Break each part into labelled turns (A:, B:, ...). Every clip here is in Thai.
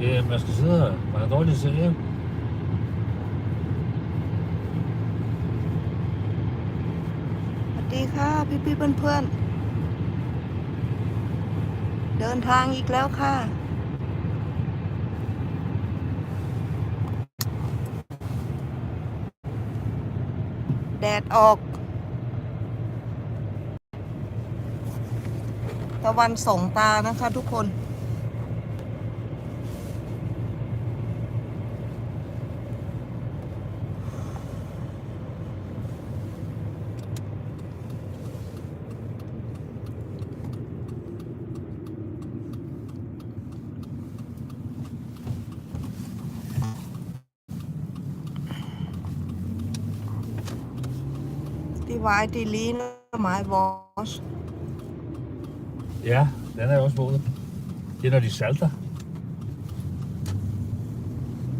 A: Ja, man skal sidde her. Man har dårligt se, ikke?
B: สวัสดีค่ะพี่พี่เพื่อนเพื่อนๆเดินทางอีกแล้วค่ะ แดดออก ตะวันส่งตานะคะทุกคน Die Weite Line, my boss.
A: Ja, den er jo også våd. Det er, når de salter.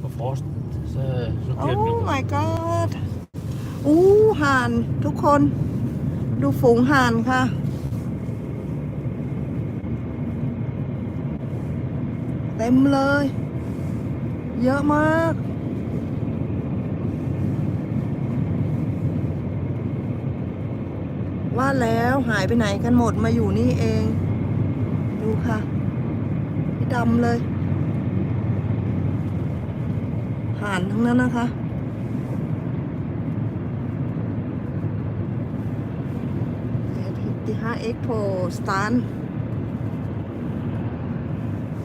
A: På frosten, så, så bliver den jo
B: Oh my god อู้ห่านทุกคน ดูฝูงห่านค่ะ เต็มเลย เยอะมาก ว่าแล้วหายไปไหนกันหมดมาอยู่นี่เอง ดูค่ะดำเลยห่านทั้งนั้นนะคะ Det har ikke på stranden.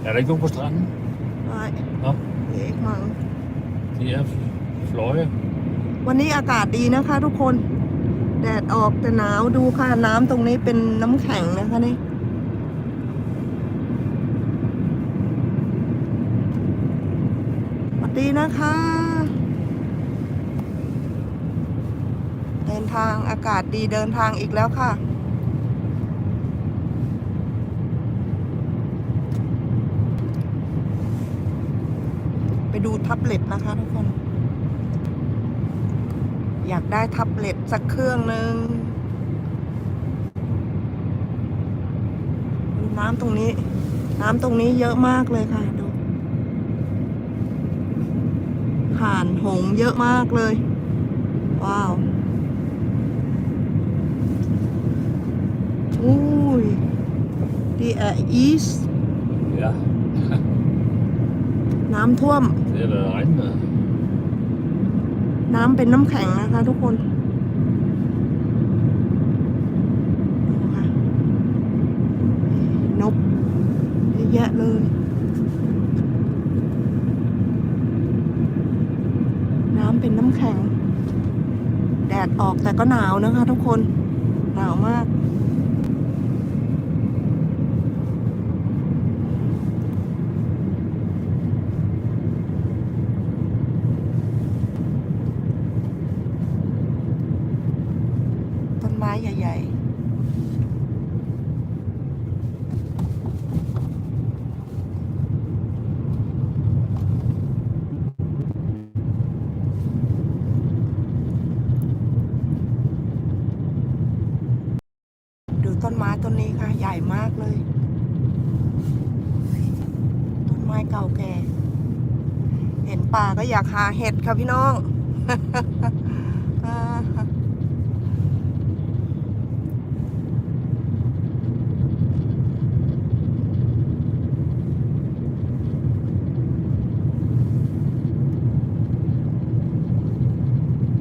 A: Er der ikke nogen på stranden?
B: Nej,
A: Nå,
B: det er ikke mange.
A: de er fløje.
B: วันนี้อากาศดีนะคะทุกคน แดดออกแต่หนาวดูค่ะ น้ำตรงนี้เป็นน้ำแข็งนะคะนี่สวัสดีนะคะ เดินทางอากาศดีเดินทางอีกแล้วค่ะไปดูแท็บเล็ตนะคะทุกคน อยากได้แท็บเล็ตสักเครื่องหนึ่งดูน้ำตรงนี้ น้ำตรงนี้เยอะมากเลยค่ะดูห่านหงส์เยอะมากเลย ว้าวอุ้ยดีแออีส
A: Ja,
B: น้ำท่วม
A: det er der regnet med.
B: น้ น้ำเป็นน้ำแข็งนะคะ ทุกคนนกเยอะแยะเลย น้ำเป็นน้ำแข็ง แดดออกแต่ก็หนาวนะคะ ทุกคน หนาวมาก ต้นไม้ใหญ่ ๆ ดูต้ นี้ค่ะ ใหญ่มากเลย ต้นไม้เก่าแก่ เห็นป่าก็อยากหาเห็ดค่ะพี่น้องอ่า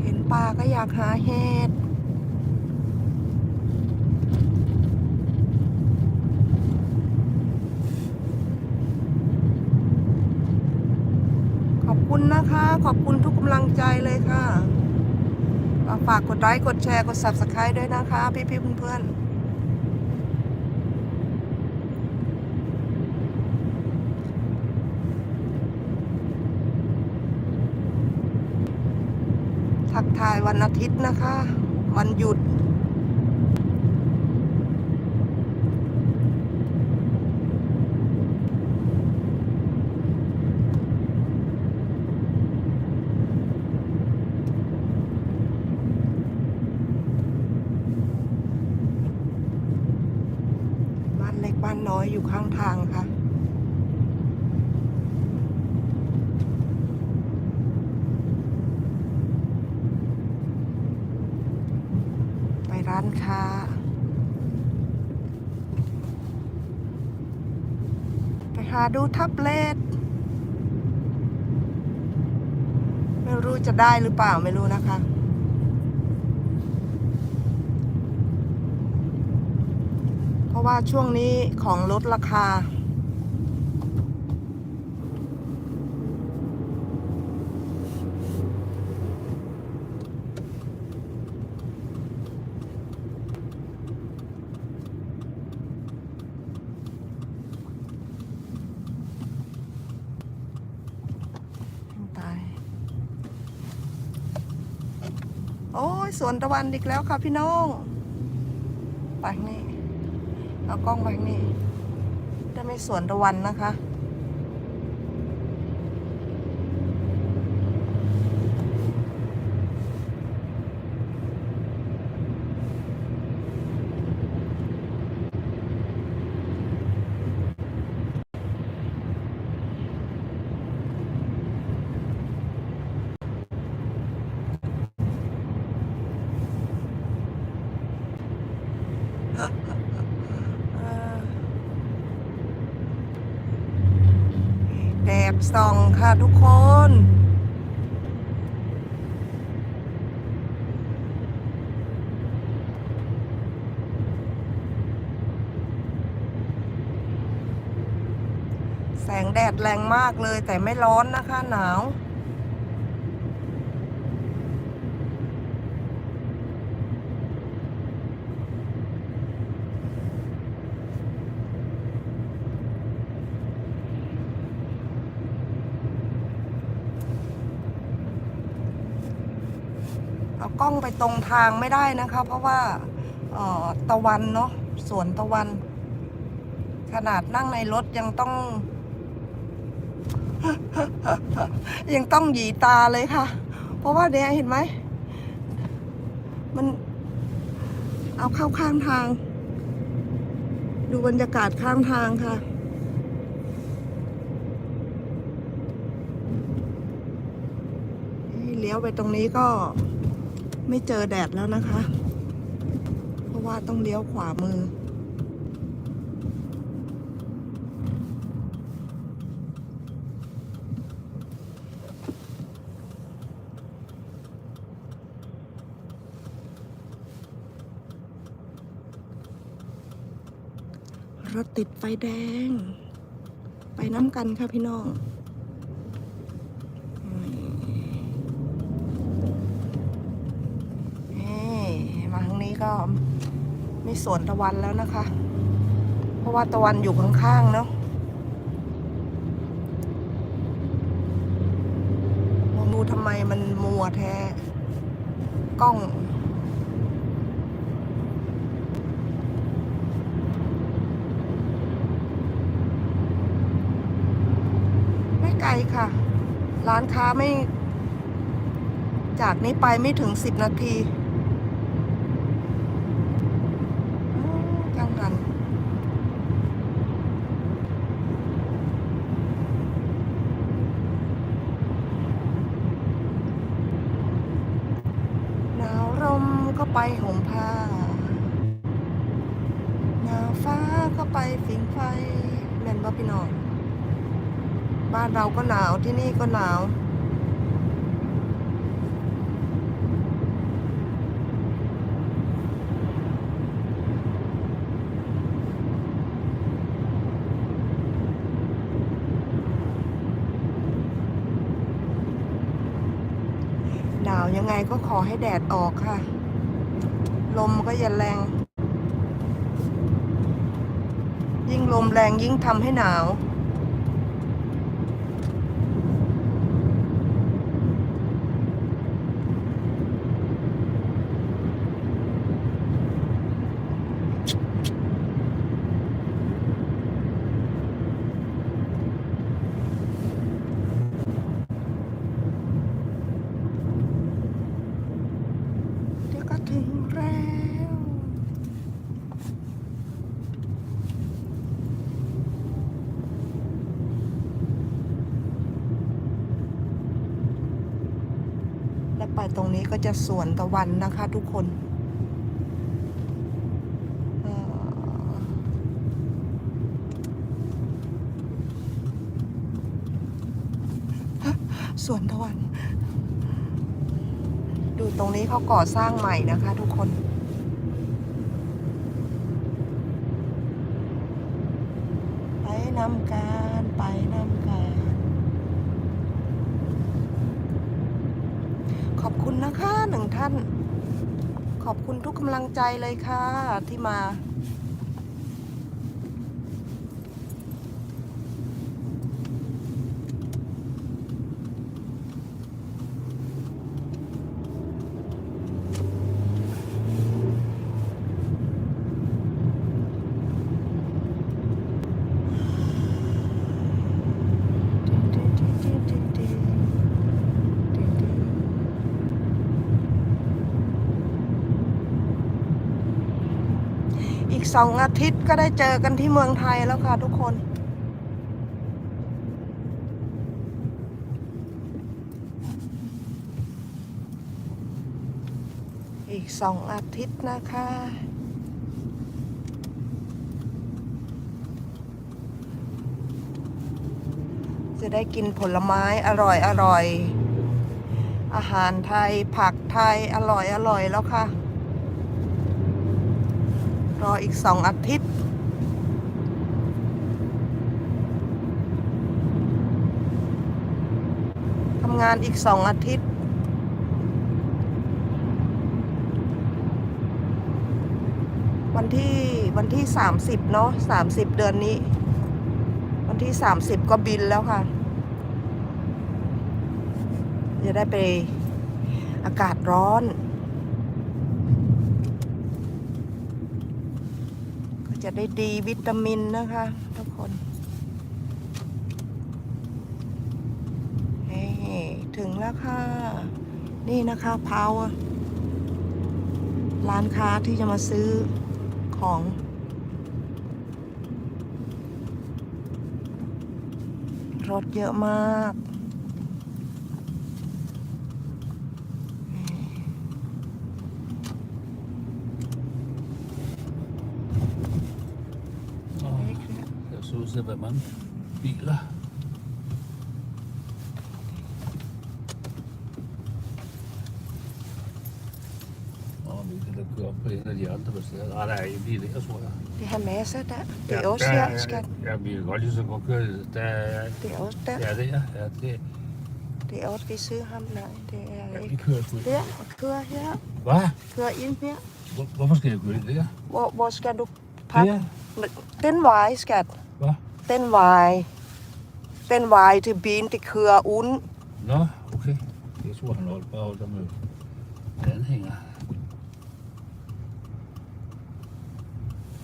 B: เห็นปลาก็อยากหาเห็ด คุณนะคะ ขอบคุณทุกกำลังใจเลยค่ะฝากกดไลค์กดแชร์กด subscribe ด้วยนะคะ พี่ๆเพื่อนๆทักทายวันอาทิตย์นะคะ วันหยุดางค่ะ ไปร้านค้า ไปหาดูทับเล็ไม่รู้จะได้หรือเปล่าไม่รู้นะคะะว่าช่วงนี้ของลดราคาตายโอ้ยสวนตะวันอีกแล้วค่ะพี่น้อง ไปนี่ เอากล้องไว้นี่ได้ไม่สวนตะวันนะคะ เอ่อ แดดส่องค่ะทุกคน แสงแดดแรงมากเลยแต่ไม่ร้อนนะคะหนาว เอากล้องไปตรงทางไม่ได้นะคะ เพราะว่าตะวันเนาะสวนตะวัน ขนาดนั่งในรถยังต้อง ยังต้องหยีตาเลยค่ะ เพราะว่าเนี่ยเห็นไหม มันเอาเข้าข้างทาง ดูบรรยากาศข้างทางค่ะเลี้ยวไปตรงนี้ก็ ไม่เจอแดดแล้วนะคะ เพราะว่าต้องเลี้ยวขวามือ รถติดไฟแดง ไปน้ำกันค่ะพี่น้อง นี่มาทางนี้ก็ มีสวนตะวันแล้วนะคะ เพราะว่าตะวันอยู่ข้างๆเนาะมองดูทำไมมันมัวแท้ กล้องไม่ไกลค่ะ ร้านค้าไม่ จากนี้ไปไม่ถึงสิบนาทีอืมจังหันหนาวลม ก็ไปห่มผ้า หนาวฟ้าก็ไปฝิงไฟแม่นบ่พี่น้อง บ้านเราก็หนาวที่นี่ก็หนาวหนาวยังไงก็ขอให้แดดออกค่ะ ลมก็อย่าแรง ยิ่งลมแรงยิ่งทำให้หนาว ถ้าไปตรงนี้ก็จะสวนตะวันนะคะทุกคนสวนตะวัน ดูตรงนี้เขาก่อสร้างใหม่นะคะทุกคนไปน้ำกั นะคะหนึ่งท่าน ขอบคุณทุกกำลังใจเลยค่ะที่มา อีก สองอาทิตย์ก็ได้เจอกันที่เมืองไทยแล้วค่ะทุกคน อีกสองอาทิตย์นะคะ จะได้กินผลไม้อร่อยอร่อย อาหารไทยผักไทยอร่อยอร่อยแล้วค่ะ รออีกสองอาทิตย์ ทำงานอีกสองอาทิตย์ วันที่วันที่สามสิบเนาะสามสิบเดือนนี้ วันที่สามสิบก็บินแล้วค่ะ จะได้ไปอากาศร้อน ก็จะ ได้ดีวิตามินนะคะ ทุกคนถึงแล้วค่ะ นี่นะคะเพาวร้านค้าที่จะมาซื้อของรถเยอะมาก
A: Der var mange biler. Og vi kan da køre op på en af de andre steder. Nej, der er en bil der, tror jeg.
B: Det har masser der. Det er
A: Ja,
B: også
A: der
B: her,
A: er-
B: skat.
A: Ja, vi kan godt lige så godt køre det. Der er,
B: Det er også der.
A: ja, det er, ja, det,
B: Det er også vi søger ham. Nej, det er
A: ja, vi
B: ikke.
A: kører sgu.
B: Der, og kører her.
A: Hvad?
B: Kører ind her.
A: Hvor, hvorfor skal jeg køre ind der?
B: Hvor, hvor skal du pakke?
A: Der?
B: Den vej, skat.
A: Hvad?
B: Den vej. Den vej til bilen, det kører uden.
A: Nå, okay. Jeg tror, han holdt bare holdt der med anhænger.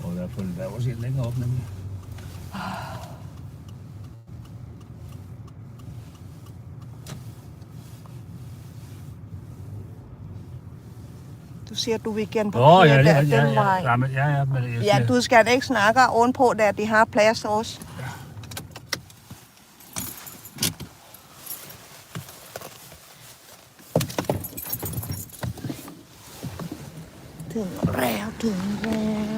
A: Og der er, på, der er også en længere op, nemlig.
B: Du siger, du vil gerne
A: på
B: Nå,
A: ja, ja, ja,
B: den
A: ja. Ja, men, ja, ja, men,
B: ja, du skal ikke snakke ovenpå, der de har plads også. Ja. Den ræv, den ræv.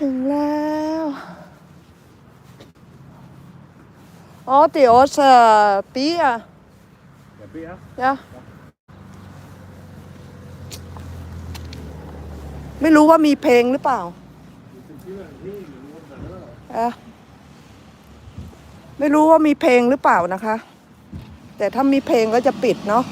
B: ถึงแล้ว อ๋อเดี๋ยวจะปีอะ
A: jeg beder.
B: ยะไม่รู้ว่ามีเพลงหรือเปล่าอะไม่รู้ว่ามีเพลงหรือเปล่านะคะ แต่ถ้ามีเพลงก็จะปิดเนาะ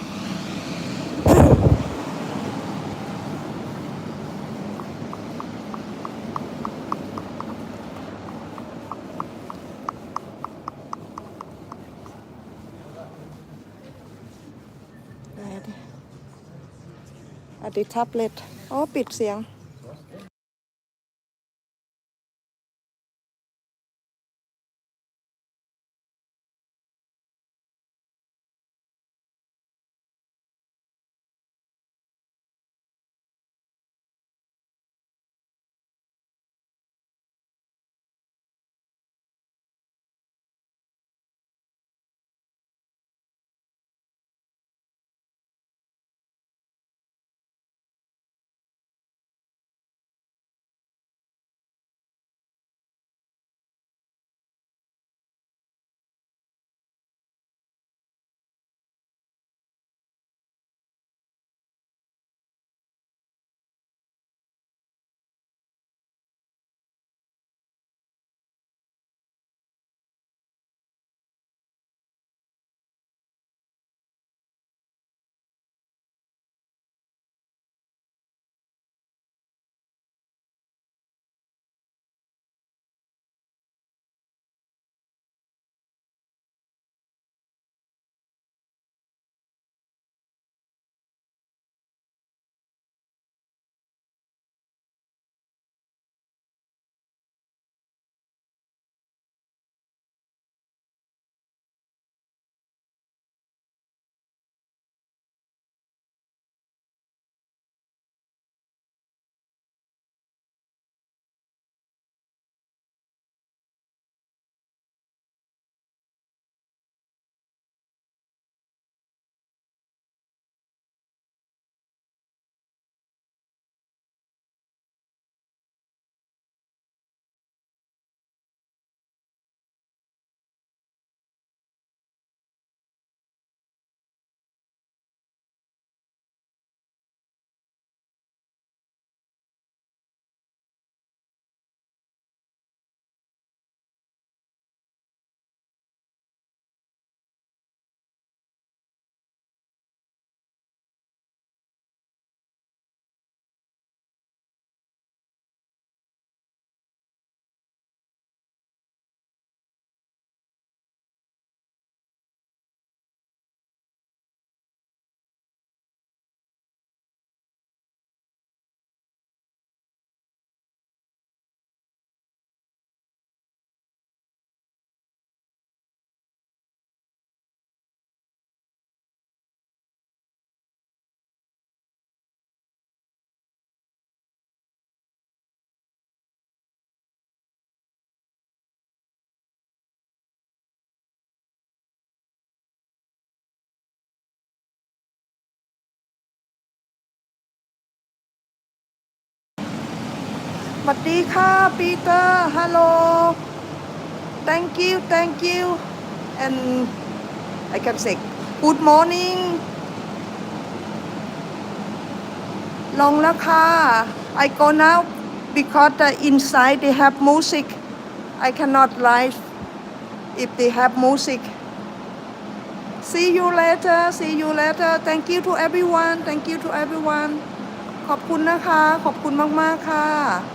B: ติดแท็บเล็ตอ๋อปิดเสียง สวัสดีค่ะปีเตอร์ฮัลโหล thank you thank you and I can say good morning ลงแล้วค่ะ I go now because the inside they have music I cannot live if they have music see you later see you later thank you to everyone thank you to everyone ขอบคุณนะคะ ขอบคุณมาก ๆ ค่ะ